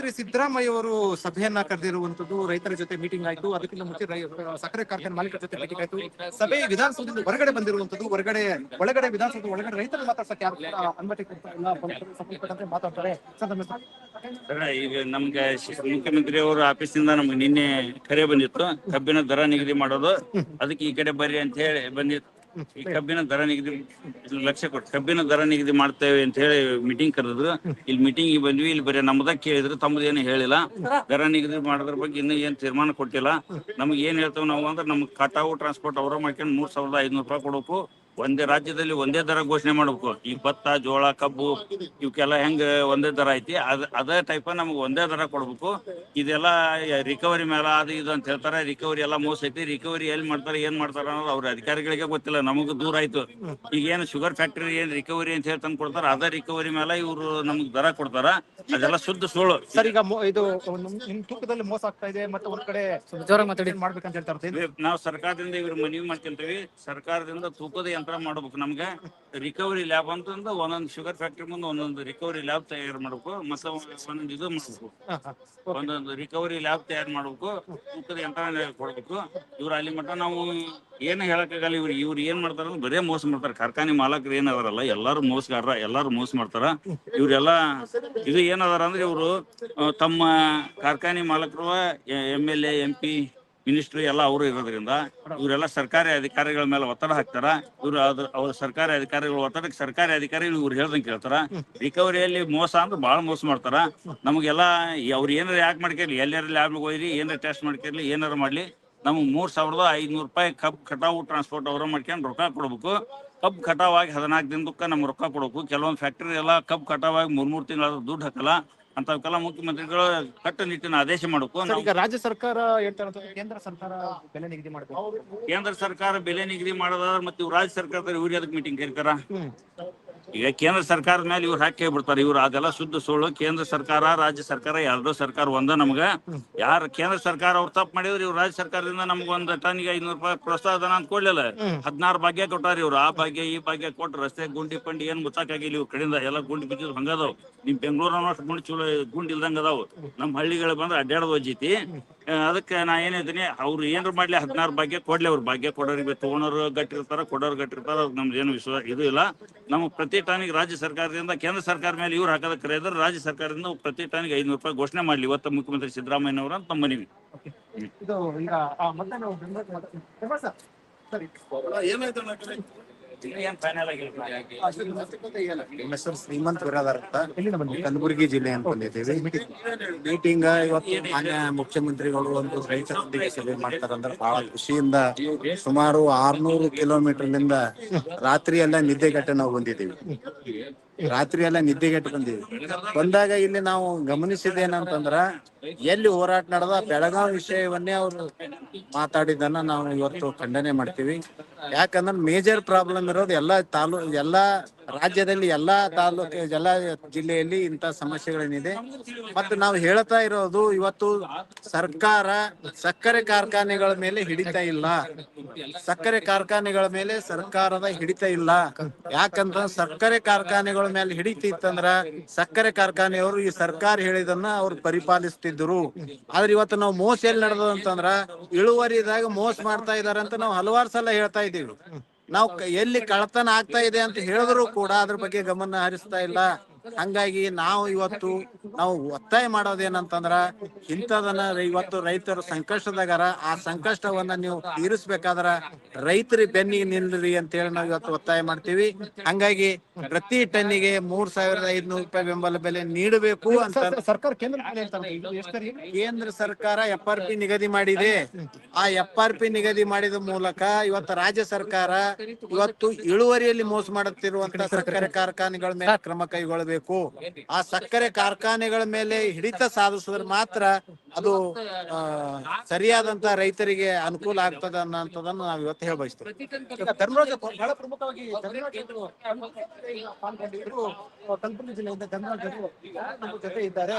ಮುಖ್ಯಮಂತ್ರಿ ಸಿದ್ದರಾಮಯ್ಯ ಅವರು ಸಭೆಯನ್ನ ಕರೆದಿರುವಂತದ್ದು ರೈತರ ಜೊತೆ ಮೀಟಿಂಗ್ ಆಯ್ತು. ಅದಕ್ಕಿಂತ ಮುಂಚೆ ಸಕ್ಕರೆ ಕಾರ್ಖಾನೆ ಮಾಲೀಕರ ಜೊತೆ ಮೀಟಿಂಗ್ ಆಯ್ತು. ಸಭೆ ವಿಧಾನಸೌಧದ ಹೊರಗಡೆ ಬಂದಿರುವಂತದ್ದು ಹೊರಗಡೆ, ಒಳಗಡೆ ವಿಧಾನಸೌಧ ಒಳಗಡೆ ರೈತರು ಮಾತಾಡ್ಸಕ್ಕೆ ಯಾರು ಅನುಮತಿ ಮಾತಾಡ್ತಾರೆ. ಈಗ ನಮ್ಗೆ ಮುಖ್ಯಮಂತ್ರಿ ಅವರ ಆಫೀಸಿಂದ ನಮ್ಗೆ ನಿನ್ನೆ ಕರೆ ಬಂದಿತ್ತು. ಕಬ್ಬಿನ ದರ ನಿಗದಿ ಮಾಡೋದು. ಅದಕ್ಕೆ ಈ ಕಡೆ ಬರ್ರಿ ಅಂತ ಹೇಳಿ ಬಂದಿತ್ತು. ಈ ಕಬ್ಬಿನ ದರ ನಿಗದಿ ಲಕ್ಷ ಕೊಟ್ಟು ಕಬ್ಬಿನ ದರ ನಿಗದಿ ಮಾಡ್ತೇವೆ ಅಂತ ಹೇಳಿ ಮೀಟಿಂಗ್ ಕರೆದ್ರು ಇಲ್ಲಿ ಮೀಟಿಂಗ್ ಬಂದ್ವಿ, ಇಲ್ಲಿ ಬರೀ ನಮ್ದ ಕೇಳಿದ್ರು ತಮ್ಮದೇನು ಹೇಳಿಲ್ಲ. ದರ ನಿಗದಿ ಮಾಡೋದ್ರ ಬಗ್ಗೆ ಇನ್ನೂ ಏನ್ ತೀರ್ಮಾನ ಕೊಟ್ಟಿಲ್ಲ. ನಮ್ಗೆ ಏನ್ ಹೇಳ್ತೇವೆ ನಾವು ಅಂದ್ರೆ ನಮ್ಗೆ ಕಟಾವು ಟ್ರಾನ್ಸ್ಪೋರ್ಟ್ ಅವರ ಮಾಡ್ಕೊಂಡು ಮೂರ್ ಸಾವಿರದ ಐದ್ನೂರು ರೂಪಾಯಿ ಕೊಡಬೇಕು. ಒಂದೇ ರಾಜ್ಯದಲ್ಲಿ ಒಂದೇ ದರ ಘೋಷಣೆ ಮಾಡ್ಬೇಕು. ಈ ಭತ್ತ ಜೋಳ ಕಬ್ಬು ಇವಕ್ಕೆಲ್ಲ ಹೆಂಗ ಒಂದೇ ದರ ಐತಿ? ಅದ ಅದೇ ಟೈಪ್ ನಮ್ಗೆ ಒಂದೇ ದರ ಕೊಡ್ಬೇಕು. ಇದೆಲ್ಲ ರಿಕವರಿ ಮೇಲೆ ಅದು ಇದು ಅಂತ ಹೇಳ್ತಾರೆ. ರಿಕವರಿ ಎಲ್ಲ ಮೋಸ ಐತಿ. ರಿಕವರಿ ಎಲ್ಲಿ ಮಾಡ್ತಾರೆ ಏನ್ ಮಾಡ್ತಾರೆ ಅನ್ನೋದು ಅವ್ರ ಅಧಿಕಾರಿಗಳಿಗೆ ಗೊತ್ತಿಲ್ಲ. ನಮಗ್ ದೂರ ಆಯ್ತು. ಈಗ ಏನು ಶುಗರ್ ಫ್ಯಾಕ್ಟರಿ ಏನ್ ರಿಕವರಿ ಅಂತ ಹೇಳಿ ತಂದು ಕೊಡ್ತಾರ ಅದ ರಿಕವರಿ ಮೇಲೆ ಇವರು ನಮ್ಗ್ ದರ ಕೊಡ್ತಾರ. ಅದೆಲ್ಲ ಶುದ್ಧ ಸುಳ್ಳು. ಸರ್ ಈಗ ಮೊ- ಇದು ನಿಮ್ ತೂಕದಲ್ಲಿ ಮೋಸ ಆಗ್ತಾ ಇದೆ ಮತ್ತೆ ಒಂದ್ ಕಡೆ ಜೋರಾಗಿ ಮಾತಾಡಿ. ಮಾಡ್ಬೇಕಂತ ಹೇಳ್ತಾ ಇರ್ತೀನಿ ನಾವು ಸರ್ಕಾರದಿಂದ ಇವ್ರ ಮನವಿ ಮಾಡ್ಕೊಂತೀವಿ. ಸರ್ಕಾರದಿಂದ ತೂಕದ ಯಂತ್ರ ಮಾಡ್ಬೇಕು ನಮ್ಗೆ. ರಿಕವರಿ ಲ್ಯಾಬ್ ಅಂತಂದು ಒಂದೊಂದು ಶುಗರ್ ಫ್ಯಾಕ್ಟ್ರಿ ಮುಂದೆ ಒಂದೊಂದು ರಿಕವರಿ ಲ್ಯಾಬ್ ತಯಾರು ಮಾಡ್ಬೇಕು. ಮತ್ತೆ ಒಂದೊಂದು ಇದು ಮಾಡ್ಬೇಕು. ಒಂದೊಂದು ರಿಕವರಿ ಲ್ಯಾಬ್ ತಯಾರು ಮಾಡ್ಬೇಕು. ತೂಕದ ಯಂತ್ರ ಕೊಡ್ಬೇಕು. ಇವ್ರು ಅಲ್ಲಿ ಮಟ್ಟ ನಾವು ಏನು ಹೇಳಕ್ಕಾಗಲ್ಲ ಇವ್ರು ಇವ್ರು ಏನ್ ಮಾಡ್ತಾರ ಬರೇ ಮೋಸ ಮಾಡ್ತಾರೆ. ಕಾರ್ಖಾನೆ ಮಾಲಕರು ಏನ್ ಅದಾರಲ್ಲ ಎಲ್ಲಾರು ಮೋಸಗಾರ ಎಲ್ಲಾರು ಮೋಸ ಮಾಡ್ತಾರ. ಇವ್ರೆಲ್ಲ ಇದು ಏನದಾರ ಅದಾರ ಅಂದ್ರೆ ಇವರು ತಮ್ಮ ಕಾರ್ಖಾನೆ ಮಾಲಕರು M L A M P ministry ಎಲ್ಲ ಅವರು ಇರೋದ್ರಿಂದ ಇವರೆಲ್ಲ ಸರ್ಕಾರಿ ಅಧಿಕಾರಿಗಳ ಮೇಲೆ ಒತ್ತಡ ಹಾಕ್ತಾರ. ಇವ್ರ ಅದ್ರ ಅವ್ರ ಸರ್ಕಾರಿ ಅಧಿಕಾರಿಗಳ ಒತ್ತಡಕ್ಕೆ ಸರ್ಕಾರಿ ಅಧಿಕಾರಿಗಳು ಇವ್ರು ಹೇಳ್ದಂಗೆ ಕೇಳ್ತಾರ. ರಿಕವರಿಯಲ್ಲಿ ಮೋಸ ಅಂದ್ರೆ ಬಹಳ ಮೋಸ ಮಾಡ್ತಾರ. ನಮಗೆಲ್ಲ ಅವ್ರು ಏನಾರ ಯಾಕೆ ಮಾಡ್ಕೊರ್ಲಿ? ಎಲ್ಲಾರ ಲ್ಯಾಬ್ ಹೋಯ್ರಿ, ಏನಾರ ಟೆಸ್ಟ್ ಮಾಡ್ಕೊರ್ಲಿ, ಏನಾರ ಮಾಡ್ಲಿ. ನಮ್ಗೆ ಮೂರ್ ಸಾವಿರದ ಐದ್ನೂರು ರೂಪಾಯಿ ಕಬ್ ಕಟಾವು ಟ್ರಾನ್ಸ್ಪೋರ್ಟ್ ಅವರ ಮಾಡ್ಕೊಂಡು ರೊಕ್ಕ ಕೊಡ್ಬೇಕು. ಕಬ್ ಕಟಾವಾಗಿ ಹದಿನಾಲ್ಕು ದಿನದಕ್ಕ ನಮ್ಗೆ ರೊಕ್ಕ ಕೊಡ್ಬೇಕು. ಕೆಲವೊಂದು ಫ್ಯಾಕ್ಟ್ರಿ ಎಲ್ಲ ಕಬ್ ಕಟಾವಾಗಿ ಮೂರ್ ಮೂರ್ ತಿಂಗಳ ದುಡ್ಡು ಹಾಕಲ್ಲ. ಅಂತವಕ್ಕೆಲ್ಲ ಮುಖ್ಯಮಂತ್ರಿಗಳು ಕಟ್ಟುನಿಟ್ಟಿನ ಆದೇಶ ಮಾಡಬೇಕು. ಸರ್ ನಾವು ಈಗ ರಾಜ್ಯ ಸರ್ಕಾರ ಹೇಳ್ತಾ ಇರೋದು ಕೇಂದ್ರ ಸರ್ಕಾರ ಬೆಲೆ ನಿಗದಿ ಮಾಡಬೇಕು. ಕೇಂದ್ರ ಸರ್ಕಾರ ಬೆಲೆ ನಿಗದಿ ಮಾಡೋದಾದ್ರೆ ಮತ್ತೆ ಇವ್ರು ರಾಜ್ಯ ಸರ್ಕಾರದವ್ರು ಇವ್ರು ಅದಕ್ಕೆ ಮೀಟಿಂಗ್ ಕರೀತಾರ ಈಗ ಕೇಂದ್ರ ಸರ್ಕಾರದ ಮೇಲೆ ಇವ್ರು ಹಾಕಿ ಬಿಡ್ತಾರೆ ಇವ್ರು ಅದೆಲ್ಲ ಶುದ್ಧ ಸುಳ್ಳು. ಕೇಂದ್ರ ಸರ್ಕಾರ ರಾಜ್ಯ ಸರ್ಕಾರ ಎರಡೂ ಸರ್ಕಾರ ಒಂದ ನಮ್ಗ. ಯಾರು ಕೇಂದ್ರ ಸರ್ಕಾರ ಅವ್ರು ತಪ್ಪು ಮಾಡಿದ್ರು ಇವ್ರು ರಾಜ್ಯ ಸರ್ಕಾರದಿಂದ ನಮ್ಗೆ ಒಂದು ಟನ್ಗೆ ಐನೂರು ರೂಪಾಯಿ ಪ್ರೋತ್ಸಾಹ ಧನ ಅಂತ ಕೊಡ್ಲಿಲ್ಲ. ಹದಿನಾರು ಭಾಗ್ಯ ಕೊಟ್ಟಾರ ಇವ್ರು. ಆ ಭಾಗ್ಯ ಈ ಭಾಗ್ಯ ಕೊಟ್ಟು ರಸ್ತೆ ಗುಂಡಿ ಪಂಡಿ ಏನ್ ಮುಚ್ಚಾಕಾಗಿಲ್ಲ ಇವ್ರ ಕಡೆಯಿಂದ ಎಲ್ಲ ಗುಂಡಿ ಬಿದ್ದಿದ್ ಹಂಗದಾವ್. ನಿಮ್ ಬೆಂಗಳೂರು ಅನ್ನೋಷ್ಟು ಗುಂಡಿ ಚಲೋ ಗುಂಡಿ ಇಲ್ದಂಗ ಅದಾವ್. ನಮ್ಮ ಹಳ್ಳಿಗಳ ಬಂದ್ರೆ ಅಡ್ಡಾಡೋದ್ ಆ, ಅದಕ್ಕೆ ನಾ ಏನ್ ಹೇಳ್ತೀನಿ ಅವ್ರು ಏನಾರು ಮಾಡ್ಲಿ ಹದಿನಾರು ಭಾಗ್ಯ ಕೊಡ್ಲಿ ಅವ್ರ ಭಾಗ್ಯ ಕೊಡೋರಿಗೆ ತಗೊಂಡವ್ರು ಗಟ್ಟಿರ್ತಾರ ಕೊಡೋರು ಗಟ್ಟಿರ್ತಾರ ಅವ್ರಿಗೆ ನಮ್ದು ಏನು ವಿಶ್ವಾಸ ಇದು ಇಲ್ಲ. ನಮ್ಮ ಪ್ರತಿ ಟಾನಿಗೆ ರಾಜ್ಯ ಸರ್ಕಾರದಿಂದ ಕೇಂದ್ರ ಸರ್ಕಾರ ಮೇಲೆ ಇವ್ರು ಹಾಕೋದ ಕರೆದ್ರೆ ರಾಜ್ಯ ಸರ್ಕಾರದಿಂದ ಪ್ರತಿ ಟಾನಿಗೆ ಐನೂರು ರೂಪಾಯಿ ಘೋಷಣೆ ಮಾಡ್ಲಿ. ಇವತ್ತು ಮುಖ್ಯಮಂತ್ರಿ ಸಿದ್ದರಾಮಯ್ಯ ಅಂತ ನಮ್ಮ ಮನವಿ. ಇದು ನಮ್ಮ ಹೆಸರು ಶ್ರೀಮಂತ್ ಬಿರಾದಾರ್ ಅಂತ ಕಲಬುರಗಿ ಜಿಲ್ಲೆ ಅಂತ ಬಂದಿದ್ದೀವಿ. ಮೀಟಿಂಗ್ ಇವತ್ತು ಮಾನ್ಯ ಮುಖ್ಯಮಂತ್ರಿಗಳು ಒಂದು ರೈತರೊಂದಿಗೆ ಸಭೆ ಮಾಡ್ತಾರಂದ್ರೆ ಬಹಳ ಖುಷಿಯಿಂದ ಸುಮಾರು ಆರ್ನೂರು ಕಿಲೋಮೀಟರ್ನಿಂದ ರಾತ್ರಿ ಎಲ್ಲ ನಿದ್ದೆಗಟ್ಟೆ ನಾವು ಬಂದಿದ್ದೀವಿ. ರಾತ್ರಿ ಎಲ್ಲ ನಿದ್ದೆಗೆಟ್ಟು ಬಂದಿವಿ. ಬಂದಾಗ ಇಲ್ಲಿ ನಾವು ಗಮನಿಸಿದೇನಂತಂದ್ರ ಎಲ್ಲಿ ಹೋರಾಟ ನಡೆದ ಬೆಳಗಾವಿ ವಿಷಯವನ್ನೇ ಅವರು ಮಾತಾಡಿದ್ದನ್ನ ನಾವು ಇವತ್ತು ಖಂಡನೆ ಮಾಡ್ತೀವಿ. ಯಾಕಂದ್ರೆ ಮೇಜರ್ ಪ್ರಾಬ್ಲಮ್ ಇರೋದು ಎಲ್ಲಾ ತಾಲೂ, ಎಲ್ಲಾ ರಾಜ್ಯದಲ್ಲಿ ಎಲ್ಲಾ ತಾಲೂಕು, ಎಲ್ಲಾ ಜಿಲ್ಲೆಯಲ್ಲಿ ಇಂತ ಸಮಸ್ಯೆಗಳೇನಿದೆ. ಮತ್ತು ನಾವು ಹೇಳ್ತಾ ಇರೋದು ಇವತ್ತು ಸರ್ಕಾರ ಸಕ್ಕರೆ ಕಾರ್ಖಾನೆಗಳ ಮೇಲೆ ಹಿಡಿತ ಇಲ್ಲ. ಸಕ್ಕರೆ ಕಾರ್ಖಾನೆಗಳ ಮೇಲೆ ಸರ್ಕಾರದ ಹಿಡಿತ ಇಲ್ಲ. ಯಾಕಂದ್ರ ಸಕ್ಕರೆ ಕಾರ್ಖಾನೆಗಳ ಮೇಲೆ ಹಿಡಿತಿತ್ತಂದ್ರ ಸಕ್ಕರೆ ಕಾರ್ಖಾನೆಯವರು ಈ ಸರ್ಕಾರ ಹೇಳಿದನ್ನ ಅವ್ರು ಪರಿಪಾಲಿಸ್ತಿದ್ರು. ಆದ್ರೆ ಇವತ್ತು ನಾವು ಮೋಸ ಎಲ್ಲಿ ನಡೆದಂತಂದ್ರ ಇಳುವರಿದಾಗ ಮೋಸ ಮಾಡ್ತಾ ಇದಾರೆ ಅಂತ ನಾವು ಹಲವಾರು ಸಲ ಹೇಳ್ತಾ ಇದೀವಿ ನಾವು ಎಲ್ಲಿ ಕಳತನ ಆಗ್ತಾ ಇದೆ ಅಂತ ಹೇಳಿದ್ರು ಕೂಡ ಅದ್ರ ಬಗ್ಗೆ ಗಮನ ಹರಿಸ್ತಾ ಇಲ್ಲ. ಹಂಗಾಗಿ ನಾವು ಇವತ್ತು ನಾವು ಒತ್ತಾಯ ಮಾಡೋದೇನಂತಂದ್ರ ಇಂಥದನ್ನ ಇವತ್ತು ರೈತರು ಸಂಕಷ್ಟದಾಗಾರ ಆ ಸಂಕಷ್ಟವನ್ನ ನೀವು ತೀರಿಸ್ಬೇಕಾದ್ರ ರೈತರಿ ಬೆನ್ನಿಗೆ ನಿಲ್ರಿ ಅಂತ ಹೇಳಿ ನಾವು ಇವತ್ತು ಒತ್ತಾಯ ಮಾಡ್ತೀವಿ. ಹಂಗಾಗಿ ಪ್ರತಿ ಟನ್ನಿಗೆ ಮೂರ್ ಸಾವಿರದ ಐದ್ನೂರು ರೂಪಾಯಿ ಬೆಂಬಲ ಬೆಲೆ ನೀಡಬೇಕು ಅಂತ ಸರ್, ಸರ್, ಸರ್ಕಾರ ಕೇಂದ್ರ ಸರ್ಕಾರ ಎಫ್ ಆರ್ ಪಿ ನಿಗದಿ ಮಾಡಿದೆ. ಆ ಎಫ್ ಆರ್ ಪಿ ನಿಗದಿ ಮಾಡಿದ ಮೂಲಕ ಇವತ್ತು ರಾಜ್ಯ ಸರ್ಕಾರ ಇವತ್ತು ಇಳುವರಿಯಲ್ಲಿ ಮೋಸ ಮಾಡುತ್ತಿರುವಂತ ಸಕ್ಕರೆ ಕಾರ್ಖಾನೆಗಳ ಮೇಲೆ ಕ್ರಮ ಕೈಗೊಳ್ಳಬೇಕು. ಆ ಸಕ್ಕರೆ ಕಾರ್ಖಾನೆಗಳ ಮೇಲೆ ಹಿಡಿತ ಸಾಧಿಸಿದ್ರೆ ಮಾತ್ರ ಅದು ಸರಿಯಾದಂತ ರೈತರಿಗೆ ಅನುಕೂಲ ಆಗ್ತದ ಅನ್ನೋಂಥದ್ದನ್ನು ನಾವು ಇವತ್ತು ಹೇಳ್ಬಯಸ್ತೇವೆ. ಧರ್ಮರಾಜ ಧರ್ಮರಾಜ್ ಬಹಳ ಪ್ರಮುಖವಾಗಿ ಕಲಬುರಗಿ ಜಿಲ್ಲೆಯಿಂದ ಧರ್ಮರಾಜ್ ನಮ್ಮ ಜೊತೆ ಇದ್ದಾರೆ.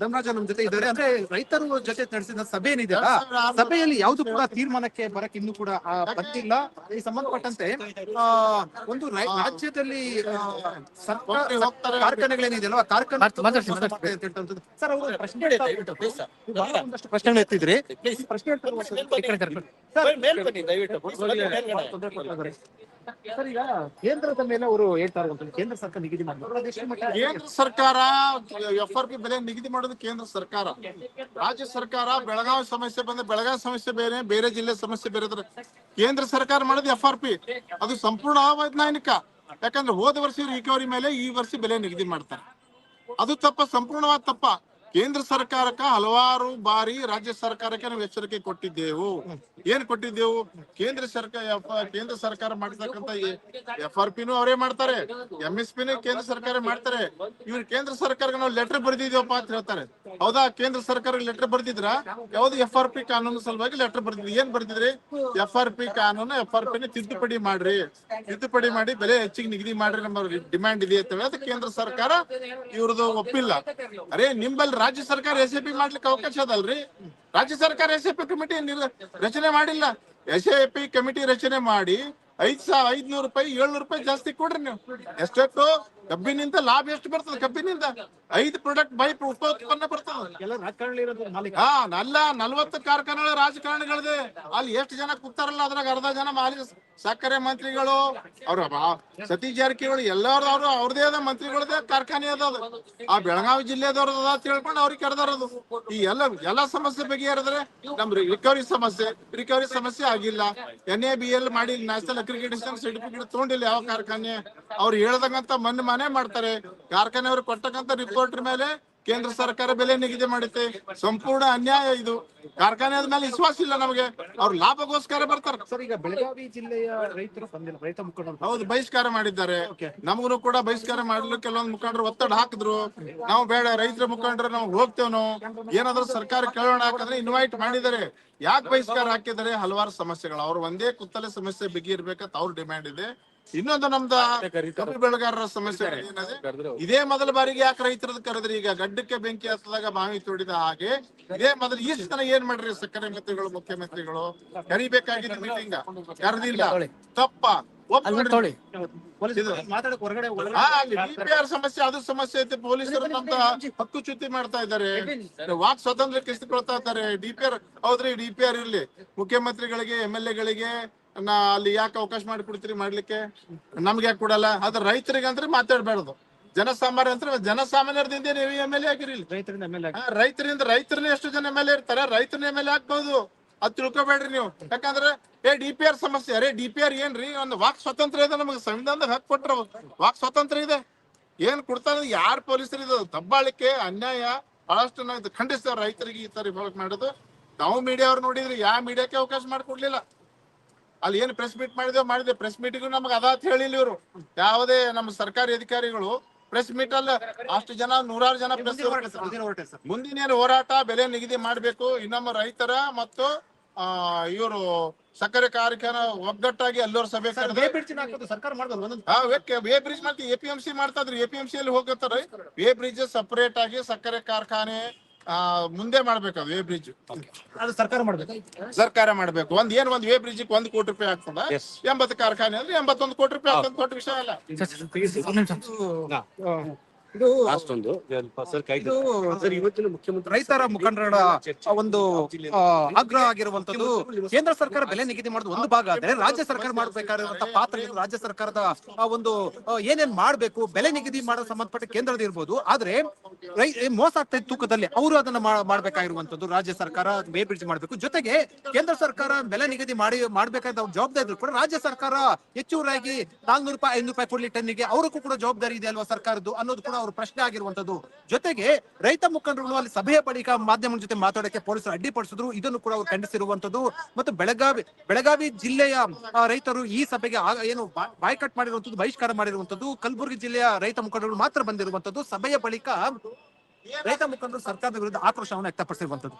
ಧರ್ಮರಾಜ ನಮ್ ಜೊತೆ ಇದ್ದಾರೆ. ಅಂದ್ರೆ ರೈತರು ಜೊತೆ ನಡೆಸಿದ ಸಭೆ ಏನಿದೆಯಲ್ಲ ಸಭೆಯಲ್ಲಿ ಯಾವ್ದು ಕೂಡ ತೀರ್ಮಾನಕ್ಕೆ ಬರಕ್ ಇನ್ನು ಕೂಡ ಬಂದಿಲ್ಲ. ಈ ಸಂಬಂಧಪಟ್ಟಂತೆ ಒಂದು ರಾಜ್ಯದಲ್ಲಿ ಕಾರ್ಖಾನೆಗಳೇನಿದೆ ಅಲ್ವಾ ಕಾರ್ಖಾನೆಗಳೇನಿದೆಯಲ್ಲ ಕಾರ್ಖಾನೆ ಸರ್ ಅವರು ಪ್ರಶ್ನೆ ಎತ್ತಿದ್ರಿ. ಸರ್ ಈಗ ಕೇಂದ್ರದ ಮೇಲೆ ಅವರು ಕೇಂದ್ರ ಸರ್ಕಾರ ನಿಗದಿ ಮಾಡಿದ್ರು ಕೇಂದ್ರ ಸರ್ಕಾರ ಎಫ್ ಆರ್ ಪಿ ಬೆಲೆ ನಿಗದಿ ಮಾಡೋದು ಕೇಂದ್ರ ಸರ್ಕಾರ ರಾಜ್ಯ ಸರ್ಕಾರ ಬೆಳಗಾವಿ ಸಮಸ್ಯೆ ಬಂದ್ರೆ ಬೆಳಗಾವಿ ಸಮಸ್ಯೆ ಬೇರೆ ಬೇರೆ ಜಿಲ್ಲೆ ಸಮಸ್ಯೆ ಬೇರೆ ಕೇಂದ್ರ ಸರ್ಕಾರ ಮಾಡೋದು ಎಫ್ ಆರ್ ಪಿ ಅದು ಸಂಪೂರ್ಣ ಅವೈಜ್ಞಾನಿಕ ಯಾಕಂದ್ರೆ ಹೋದ ವರ್ಷ ರಿಕವರಿ ಮೇಲೆ ಈ ವರ್ಷ ಬೆಲೆ ನಿಗದಿ ಮಾಡ್ತಾರೆ ಅದು ತಪ್ಪ ಸಂಪೂರ್ಣವಾದ ತಪ್ಪ ಕೇಂದ್ರ ಸರ್ಕಾರಕ್ಕ ಹಲವಾರು ಬಾರಿ ರಾಜ್ಯ ಸರ್ಕಾರಕ್ಕೆ ನಾವು ಎಚ್ಚರಿಕೆ ಕೊಟ್ಟಿದ್ದೆವು. ಏನ್ ಕೊಟ್ಟಿದ್ದೆವು? ಕೇಂದ್ರ ಸರ್ಕಾರ ಕೇಂದ್ರ ಸರ್ಕಾರ ಮಾಡ್ತಕ್ಕಂತ ಎಫ್ ಆರ್ ಪಿನೂ ಅವರೇ ಮಾಡ್ತಾರೆ. ಎಂ ಎಸ್ ಪಿನೂ ಕೇಂದ್ರ ಸರ್ಕಾರ ಮಾಡ್ತಾರೆ. ಇವ್ರು ಕೇಂದ್ರ ಸರ್ಕಾರಕ್ಕೆ ನಾವು ಲೆಟರ್ ಬರ್ದಿದ್ದೇವಪ್ಪ ಅಂತ ಹೇಳ್ತಾರೆ. ಹೌದಾ? ಕೇಂದ್ರ ಸರ್ಕಾರ ಲೆಟರ್ ಬರ್ದಿದ್ರ? ಯಾವ್ದು ಎಫ್ ಆರ್ ಪಿ ಕಾನೂನು ಸಲುವಾಗಿ ಲೆಟರ್ ಬರ್ದಿದ್ರಿ. ಏನ್ ಬರ್ದಿದ್ರಿ? ಎಫ್ ಆರ್ ಪಿ ಕಾನೂನು, ಎಫ್ ಆರ್ ಪಿ ತಿದ್ದುಪಡಿ ಮಾಡ್ರಿ. ತಿದ್ದುಪಡಿ ಮಾಡಿ ಬೆಲೆ ಹೆಚ್ಚಿಗೆ ನಿಗದಿ ಮಾಡ್ರಿ. ನಮ್ಮ ಡಿಮ್ಯಾಂಡ್ ಇದೆ ಅಂತ ಕೇಂದ್ರ ಸರ್ಕಾರ ಇವ್ರದ್ದು ಒಪ್ಪಿಲ್ಲ. ಅರೇ, ನಿಂಬಲ್ಲಿ ರಾಜ್ಯ ಸರ್ಕಾರ ಎಸ್ ಎ ಮಾಡ್ಲಿಕ್ಕೆ ಅವಕಾಶ ಅದಲ್ರಿ? ರಾಜ್ಯ ಸರ್ಕಾರ ಎಸ್ ಎ ಪಿ ಕಮಿಟಿ ರಚನೆ ಮಾಡಿಲ್ಲ? ಎಸ್ ಎ ಕಮಿಟಿ ರಚನೆ ಮಾಡಿ ಐದ್ ಸಾವಿರ ಐದ್ನೂರು ರೂಪಾಯಿ ಏಳ್ನೂರು ರೂಪಾಯಿ ಜಾಸ್ತಿ ಕೊಡ್ರಿ ನೀವು. ಎಷ್ಟೆಷ್ಟು ಕಬ್ಬಿನಿಂದ ಲಾಭ ಎಷ್ಟು ಬರ್ತದೆ ಕಬ್ಬಿನಿಂದ? ಐದು ಪ್ರಾಡಕ್ಟ್ ಬೈ ಉಪ ಉತ್ಪನ್ನ ಬರ್ತದ. ಹಾ ನಲ್ಲ ನಲ್ವತ್ತು ಕಾರ್ಖಾನೆಗಳ ರಾಜಕಾರಣಿಗಳಿದೆ. ಅಲ್ಲಿ ಎಷ್ಟು ಜನ ಕೂತಾರಲ್ಲ ಅದ್ರಾಗ ಅರ್ಧ ಜನ ಮಾಲಿ ಸಕ್ಕರೆ ಮಂತ್ರಿಗಳು ಅವ್ರ ಸತೀಶ್ ಜಾರಕಿಹೊಳಿ ಎಲ್ಲಾರು ಅವ್ರು ಅವ್ರದೇ ಆದ ಮಂತ್ರಿಗಳದೇ ಕಾರ್ಖಾನೆ ಅದ ಅದು. ಆ ಬೆಳಗಾವಿ ಜಿಲ್ಲೆದವ್ರದ್ದು ಅದ ತಿಳ್ಕೊಂಡು ಅವ್ರಿಗೆ ಕರೆದಾರದು ಈ ಎಲ್ಲ ಎಲ್ಲಾ ಸಮಸ್ಯೆ ಬಗೆಹರಿದ್ರೆ ನಮ್ ರಿಕವರಿ ಸಮಸ್ಯೆ. ರಿಕವರಿ ಸಮಸ್ಯೆ ಆಗಿಲ್ಲ. ಎನ್ ಎ ಬಿ ಎಲ್ ಮಾಡಿ ನ್ಯಾಷನಲ್ ಅಕ್ರಿಗೇಷನ್ ಸರ್ಟಿಫಿಕೇಟ್ ತಗೊಂಡಿಲ್ಲ ಯಾವ ಕಾರ್ಖಾನೆ? ಅವ್ರು ಹೇಳ್ದಂಗಂತ ಮನ್ ಮನೆ ಮಾಡ್ತಾರೆ. ಕಾರ್ಖಾನೆ ಅವ್ರು ಕೊಟ್ಟಕ್ಕಂತ ರಿಪೋರ್ಟ್ ಮೇಲೆ ಕೇಂದ್ರ ಸರ್ಕಾರ ಬೆಲೆ ನಿಗದಿ ಮಾಡುತ್ತೆ. ಸಂಪೂರ್ಣ ಅನ್ಯಾಯ ಇದು. ಕಾರ್ಖಾನೆ ಆದ್ಮೇಲೆ ವಿಶ್ವಾಸ ಇಲ್ಲ ನಮಗೆ. ಅವ್ರು ಲಾಭಗೋಸ್ಕರ ಬರ್ತಾರೆ. ಸರ್ ಈಗ ಬೆಳಗಾವಿ ಜಿಲ್ಲೆಯ ರೈತರು ಬಂದಿಲ್ಲ. ರೈತ ಮುಖಂಡರು ಹೌದು ಬಹಿಷ್ಕಾರ ಮಾಡಿದ್ದಾರೆ. ನಮಗೂ ಕೂಡ ಬಹಿಷ್ಕಾರ ಮಾಡಲು ಕೆಲವೊಂದು ಮುಖಂಡರು ಒತ್ತಡ ಹಾಕಿದ್ರು. ನಾವು ಬೇಡ ರೈತರ ಮುಖಂಡರು ನಾವು ಹೋಗ್ತೇವ್ ನಾವು. ಏನಾದ್ರೂ ಸರ್ಕಾರ ಕೇಳೋಣ ಹಾಕಿದ್ರೆ ಇನ್ವೈಟ್ ಮಾಡಿದ್ದಾರೆ. ಯಾಕೆ ಬಹಿಷ್ಕಾರ ಹಾಕಿದ್ದಾರೆ? ಹಲವಾರು ಸಮಸ್ಯೆಗಳು. ಅವ್ರು ಒಂದೇ ಕುತ್ತಲೆ ಸಮಸ್ಯೆ ಬಿಗಿ ಇರ್ಬೇಕಂತ ಅವ್ರ ಡಿಮ್ಯಾಂಡ್ ಇದೆ. ಇನ್ನೊಂದು ನಮ್ದ ಕಬ್ಬು ಬೆಳೆಗಾರರ ಸಮಸ್ಯೆ ಏನಿದೆ? ಇದೇ ಮೊದಲ ಬಾರಿಗೆ ಯಾಕೆ ರೈತರದ್ದು ಕರೆದ್ರಿ? ಈಗ ಗಡ್ಡಕ್ಕೆ ಬೆಂಕಿ ಹತ್ತದಾಗ ಬಾವಿ ತೋಡಿದ ಹಾಗೆ ಇದೇ ಮೊದಲು ಈ ಸಲ ಏನ್ ಮಾಡ್ರಿ ಸಕ್ಕರೆ ಮಂತ್ರಿಗಳು ಮುಖ್ಯಮಂತ್ರಿಗಳು? ಕರಿಬೇಕಾಗಿದ್ದ ಮೀಟಿಂಗ್ ಕರೆದಿಲ್ಲ ತಪ್ಪ. ಸಮಸ್ಯೆ ಅದು ಸಮಸ್ಯೆ ಐತೆ. ಪೊಲೀಸರು ನಮ್ದ ಹಕ್ಕು ಚ್ಯುತಿ ಮಾಡ್ತಾ ಇದ್ದಾರೆ. ವಾಕ್ ಸ್ವಾತಂತ್ರ್ಯ ಕಿಸಿಕೊಳ್ತಾ ಇದ್ದಾರೆ. ಡಿಪಿಆರ್ ಹೌದ್ರಿ ಡಿಪಿಆರ್ ಇರ್ಲಿ. ಮುಖ್ಯಮಂತ್ರಿಗಳಿಗೆ ಎಂ ಎಲ್ ಎಗಳಿಗೆ ನಾ ಅಲ್ಲಿ ಯಾಕೆ ಅವಕಾಶ ಮಾಡಿ ಕೊಡ್ತೀರಿ ಮಾಡ್ಲಿಕ್ಕೆ? ನಮ್ಗೆ ಯಾಕೆ ಕೊಡಲ್ಲ? ಅದ್ರ ರೈತರಿಗೆ ಅಂದ್ರೆ ಮಾತಾಡ್ಬಾರ್ದು ಜನಸಾಮಾನ್ಯ ಅಂದ್ರೆ ಜನಸಾಮಾನ್ಯರದಿಂದ ನೀವು ಎಂ ಎಲ್ ಎ ಆಗಿರಿ. ರೈತರಿಂದ ರೈತರನ್ನ ಎಷ್ಟು ಜನ ಮೇಲೆ ಇರ್ತಾರೆ ರೈತರನ್ನ ಮೇಲೆ ಹಾಕ್ಬಹುದು ಅದ್ ತಿಳ್ಕೊಬೇಡ್ರಿ ನೀವು. ಯಾಕಂದ್ರೆ ಏ ಡಿ ಪಿ ಆರ್ ಸಮಸ್ಯೆ. ಅರೇ ಡಿ ಪಿ ಆರ್ ಏನ್ರಿ? ಒಂದು ವಾಕ್ ಸ್ವಾತಂತ್ರ್ಯ ಇದೆ ನಮಗೆ ಸಂವಿಧಾನದ ಹಕ್ ಕೊಟ್ರ. ವಾಕ್ ಸ್ವಾತಂತ್ರ್ಯ ಇದೆ. ಏನ್ ಕೊಡ್ತಾರೆ? ಯಾರ್ ಪೊಲೀಸರು ಇದು? ದಬ್ಬಾಳಿಕೆ ಅನ್ಯಾಯ ಬಹಳಷ್ಟು ನಾವು ಖಂಡಿಸ್ತೇವೆ ರೈತರಿಗೆ ಈ ತರ ಮಾಡೋದು. ನಾವು ಮೀಡಿಯಾ ಅವ್ರು ನೋಡಿದ್ರಿ ಯಾವ ಮೀಡಿಯಾಕ್ಕೆ ಅವಕಾಶ ಮಾಡ್ಕೊಡ್ಲಿಲ್ಲ ಅಲ್ಲಿ ಏನು ಪ್ರೆಸ್ ಮೀಟ್ ಮಾಡಿದೆ. ಮಾಡಿದೆ ಪ್ರೆಸ್ ಮೀಟಿಗೂ ನಮ್ಗೆ ಅದಾತ್ ಹೇಳಿಲ್ಲ ಇವರು. ಯಾವುದೇ ನಮ್ಮ ಸರ್ಕಾರಿ ಅಧಿಕಾರಿಗಳು ಪ್ರೆಸ್ ಮೀಟ್ ಅಲ್ಲಿ. ಅಷ್ಟು ಜನ ನೂರಾರು ಜನ ಪ್ರೆಸ್ ಮುಂದಿನ ಏನು ಹೋರಾಟ ಬೆಲೆ ನಿಗದಿ ಮಾಡಬೇಕು. ಇನ್ನೊಮ್ಮ ರೈತರ ಮತ್ತು ಇವರು ಸಕ್ಕರೆ ಕಾರ್ಖಾನೆ ಒಗ್ಗಟ್ಟಾಗಿ ಅಲ್ಲೋರ್ ಸಭೆ ವೇ ಬ್ರಿಡ್ಜ್ ಮತ್ತೆ ಸರ್ಕಾರ ಮಾಡ್ಬೋದು ಒಂದೊಂದು ಆ ವೇಕ್- ವೇ ಬ್ರಿಡ್ಜ್ ಮಾಡ್ತೀವಿ ಎ ಪಿ ಎಂ ಸಿ ಮಾಡ್ತಾ ಇದ್ರಿ. ಎ ಪಿ ಎಂ ಸಿ ಅಲ್ಲಿ ಹೋಗುತ್ತಾರೆ ವೇ ಬ್ರಿಡ್ಜ್ ಸಪರೇಟ್ ಆಗಿ ಸಕ್ಕರೆ ಕಾರ್ಖಾನೆ ಆ ಮುಂದೆ ಮಾಡ್ಬೇಕು ಅದು ವೇ ಬ್ರಿಡ್ಜ್ ಅದು ಸರ್ಕಾರ ಮಾಡ್ಬೇಕು? ಸರ್ಕಾರ ಮಾಡ್ಬೇಕು. ಒಂದ್ ಏನ್ ಒಂದ್ ವೇ ಬ್ರಿಡ್ಜ್ ಒಂದ್ ಕೋಟಿ ರೂಪಾಯಿ ಆಗ್ತದ? ಎಂಬತ್ತು ಕಾರ್ಖಾನೆ ಅಂದ್ರೆ ಎಂಬತ್ತೊಂದು ಕೋಟಿ ರೂಪಾಯಿ ಆಗ್ತದ ದೊಡ್ಡ ವಿಷಯ ಅಲ್ಲ. ಇದು ಲಾಸ್ಟ್ ಒಂದು ಸರ್ ಕೈ ಸರ್ ಇವತ್ತಿನ ಮುಖ್ಯಮಂತ್ರಿ ರೈತರ ಮುಖಂಡರ ಒಂದು ಆಗ್ರಹ ಆಗಿರುವಂತದ್ದು ಕೇಂದ್ರ ಸರ್ಕಾರ ಬೆಲೆ ನಿಗದಿ ಮಾಡುದು ಒಂದು ಭಾಗ. ಆದ್ರೆ ರಾಜ್ಯ ಸರ್ಕಾರ ಮಾಡಬೇಕಾದಂತ ಪಾತ್ರ ರಾಜ್ಯ ಸರ್ಕಾರದ ಆ ಒಂದು ಏನೇನ್ ಮಾಡ್ಬೇಕು ಬೆಲೆ ನಿಗದಿ ಮಾಡೋ ಸಂಬಂಧಪಟ್ಟ ಕೇಂದ್ರದ ಇರ್ಬೋದು. ಆದ್ರೆ ಮೋಸ ಆಗ್ತಾ ಇದ್ದ ತೂಕದಲ್ಲಿ ಅವರು ಅದನ್ನ ಮಾಡಬೇಕಾಗಿರುವಂತದ್ದು ರಾಜ್ಯ ಸರ್ಕಾರ ವೇ ಬ್ರಿಡ್ಜ್ ಮಾಡ್ಬೇಕು. ಜೊತೆಗೆ ಕೇಂದ್ರ ಸರ್ಕಾರ ಬೆಲೆ ನಿಗದಿ ಮಾಡಿ ಮಾಡ್ಬೇಕಾದ ಜವಾಬ್ದಾರಿ ಕೂಡ ರಾಜ್ಯ ಸರ್ಕಾರ ಹೆಚ್ಚುವರಾಗಿ ನಾಲ್ನೂರು ರೂಪಾಯಿ ಐನೂರು ರೂಪಾಯಿ ಕೊಡ್ಲಿ ಗೆ ಅವ್ರಿಗೂ ಕೂಡ ಜವಾಬ್ದಾರಿ ಇದೆ ಅಲ್ವಾ ಸರ್ಕಾರದ್ದು ಅನ್ನೋದು ಕೂಡ ಅವ್ರ ಪ್ರಶ್ನೆ ಆಗಿರುವಂತದ್ದು. ಜೊತೆಗೆ ರೈತ ಮುಖಂಡರುಗಳು ಅಲ್ಲಿ ಸಭೆಯ ಬಳಿಕ ಮಾಧ್ಯಮದ ಜೊತೆ ಮಾತಾಡಕ್ಕೆ ಪೊಲೀಸರು ಅಡ್ಡಿಪಡಿಸಿದ್ರು. ಇದನ್ನು ಕೂಡ ಅವರು ಖಂಡಿಸಿರುವಂತದ್ದು. ಮತ್ತು ಬೆಳಗಾವಿ ಬೆಳಗಾವಿ ಜಿಲ್ಲೆಯ ರೈತರು ಈ ಸಭೆಗೆ ಏನು ಬಾಯ್ಕಟ್ ಮಾಡಿರುವಂತದ್ದು, ಬಹಿಷ್ಕಾರ ಮಾಡಿರುವಂತದ್ದು, ಕಲಬುರಗಿ ಜಿಲ್ಲೆಯ ರೈತ ಮುಖಂಡರು ಮಾತ್ರ ಬಂದಿರುವಂತದ್ದು. ಸಭೆಯ ಬಳಿಕ ರೈತ ಮುಖಂಡರು ಸರ್ಕಾರದ ವಿರುದ್ಧ ಆಕ್ರೋಶವನ್ನು ವ್ಯಕ್ತಪಡಿಸಿರುವಂತದ್ದು.